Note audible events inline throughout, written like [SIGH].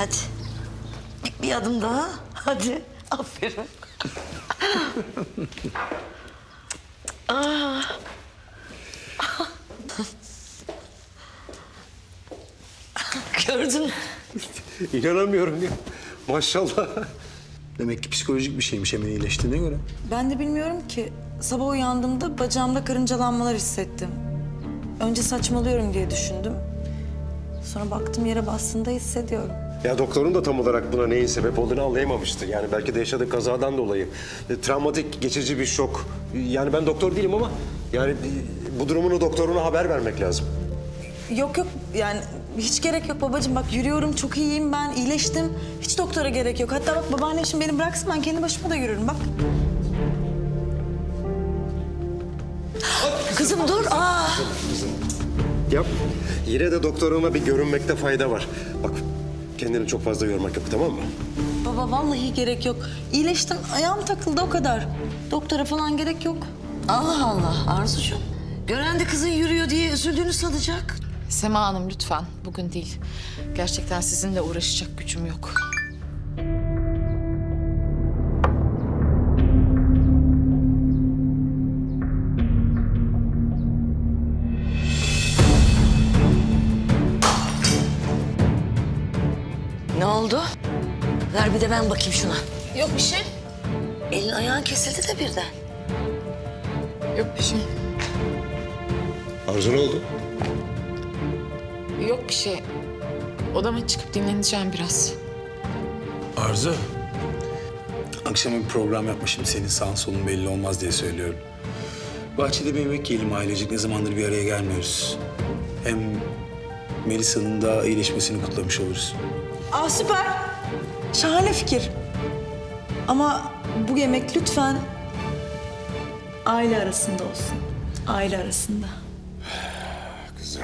Hadi. Bir, bir adım daha. Hadi. Aferin. Aa. [LAUGHS] [LAUGHS] Gördün mü? İnanamıyorum ya. Maşallah. Demek ki psikolojik bir şeymiş hemen iyileştiğine göre. Ben de bilmiyorum ki. Sabah uyandığımda bacağımda karıncalanmalar hissettim. Önce saçmalıyorum diye düşündüm. Sonra baktım yere bastığında hissediyorum. Ya doktorun da tam olarak buna neyin sebep olduğunu anlayamamıştı. Yani belki de yaşadığı kazadan dolayı. E, travmatik, geçici bir şok. Yani ben doktor değilim ama yani e, bu durumunu doktoruna haber vermek lazım. Yok yok yani hiç gerek yok babacığım. Bak yürüyorum çok iyiyim ben iyileştim. Hiç doktora gerek yok. Hatta bak babaannem şimdi beni bıraksın ben kendi başıma da yürürüm bak. Kızım dur. Aa. Yap. Yine de doktoruna bir görünmekte fayda var. Bak kendini çok fazla yormak yok tamam mı? Baba vallahi gerek yok. İyileştim ayağım takıldı o kadar. Doktora falan gerek yok. Allah Allah Arzucuğum. Gören de kızın yürüyor diye üzüldüğünü sanacak. Sema Hanım lütfen bugün değil. Gerçekten sizinle uğraşacak gücüm yok. Oldu? Ver bir de ben bakayım şuna. Yok bir şey. Elin ayağın kesildi de birden. Yok bir şey. Arzu ne oldu? Yok bir şey. Odama çıkıp dinleneceğim biraz. Arzu. Akşama bir program yapmışım. Senin sağın solun belli olmaz diye söylüyorum. Bahçede bir yemek yiyelim ailecek. Ne zamandır bir araya gelmiyoruz. Hem Melisa'nın da iyileşmesini kutlamış oluruz. Aa süper. Şahane fikir. Ama bu yemek lütfen aile arasında olsun. Aile arasında. [SIGHS] Kızım.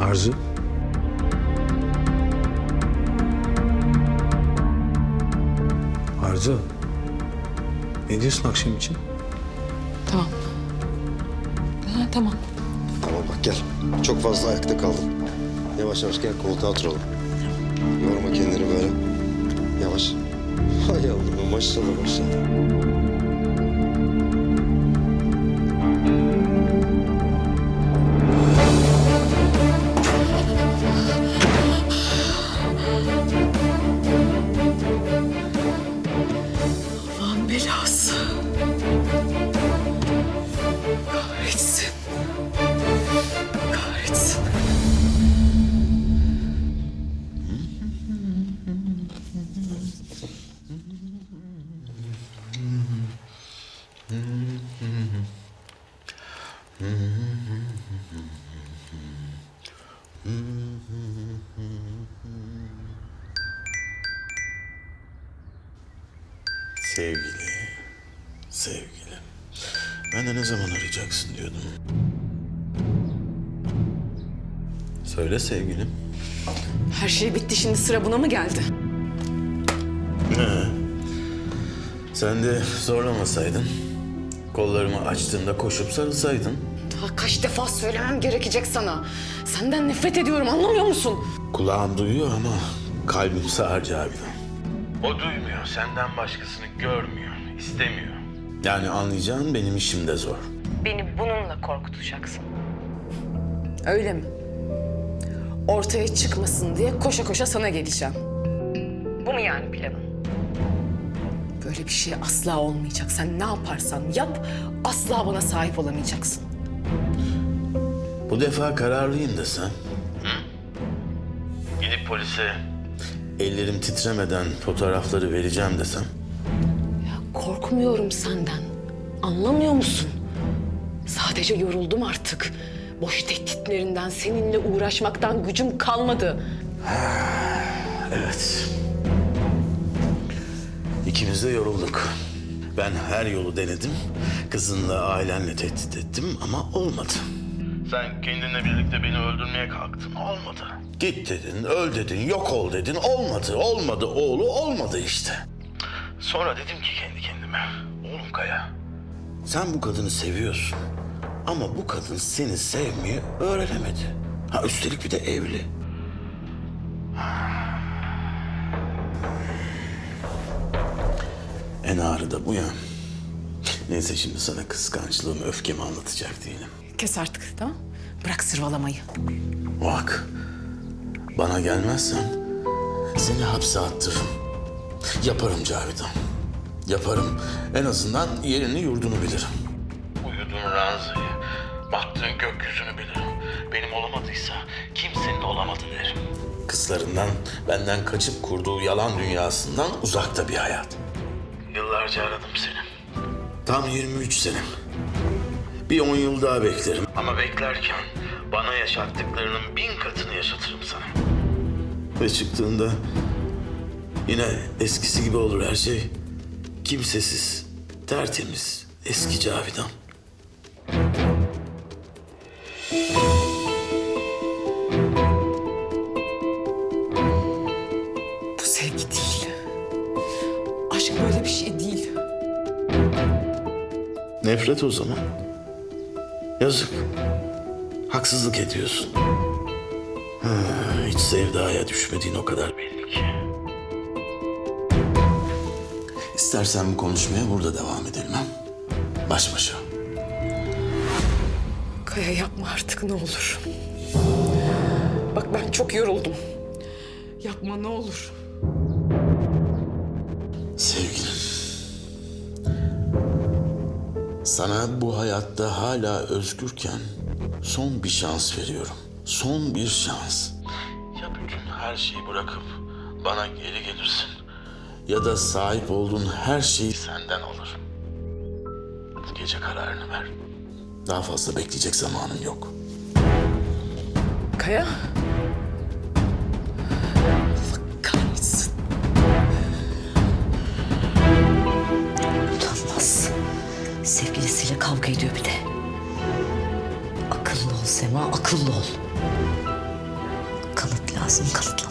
Arzu. Arzu. Ne diyorsun akşam için? Tamam. Tamam. Tamam bak gel. Çok fazla ayakta kaldın. Yavaş yavaş gel koltuğa oturalım. Yorma kendini böyle. Yavaş. [LAUGHS] Hay Allah'ım maşallah maşallah. Allah'ın belası. Sevgili, sevgilim. Ben de ne zaman arayacaksın diyordum. Söyle sevgilim. Her şey bitti şimdi sıra buna mı geldi? Sen de zorlamasaydın. Kollarımı açtığında koşup sarılsaydın. Daha kaç defa söylemem gerekecek sana. Senden nefret ediyorum anlamıyor musun? Kulağım duyuyor ama kalbim sağır Cavidan. O duymuyor, senden başkasını görmüyor, istemiyor. Yani anlayacağın benim işim de zor. Beni bununla korkutacaksın. Öyle mi? Ortaya çıkmasın diye koşa koşa sana geleceğim. Bu mu yani planın? Böyle bir şey asla olmayacak. Sen ne yaparsan yap asla bana sahip olamayacaksın. Bu defa kararlıyım desem. Hı? Gidip polise ellerim titremeden fotoğrafları vereceğim desem. Ya korkmuyorum senden. Anlamıyor musun? Sadece yoruldum artık. Boş tehditlerinden, seninle uğraşmaktan gücüm kalmadı. Evet. İkimiz de yorulduk. Ben her yolu denedim. Kızınla ailenle tehdit ettim ama olmadı. Sen kendinle birlikte beni öldürmeye kalktın. Olmadı. Git dedin, öl dedin, yok ol dedin. Olmadı, olmadı oğlu, olmadı işte. Sonra dedim ki kendi kendime. Oğlum Kaya, sen bu kadını seviyorsun. Ama bu kadın seni sevmeyi öğrenemedi. Ha üstelik bir de evli. En ağrı da bu ya. Neyse şimdi sana kıskançlığımı, öfkemi anlatacak değilim. Kes artık tamam Bırak sırvalamayı. Bak, bana gelmezsen seni hapse attırırım. Yaparım Cavidan. Yaparım. En azından yerini yurdunu bilirim. Uyudun Ranza'yı. Baktığın gökyüzünü bilirim. Benim olamadıysa kimsenin olamadı derim. Kızlarından benden kaçıp kurduğu yalan dünyasından uzakta bir hayat. Yıllarca aradım seni. Tam 23 senem. Bir on yıl daha beklerim. Ama beklerken bana yaşattıklarının bin katını yaşatırım sana. Ve çıktığında yine eskisi gibi olur her şey. Kimsesiz, tertemiz, eski Cavidan. Bu sevgi değil. Aşk böyle bir şey değil. Nefret o zaman. Yazık. Haksızlık ediyorsun. Ha, hiç sevdaya düşmediğin o kadar belli ki. İstersen bu konuşmaya burada devam edelim ha? Baş başa. Kaya yapma artık ne olur. Bak ben çok yoruldum. Yapma ne olur. Sevgilim. Sana bu hayatta hala özgürken son bir şans veriyorum. Son bir şans. Ya bütün her şeyi bırakıp bana geri gelirsin ya da sahip olduğun her şey senden alır. Bu gece kararını ver. Daha fazla bekleyecek zamanın yok. Kaya. Akıllı ol. Kanıt lazım, lazım.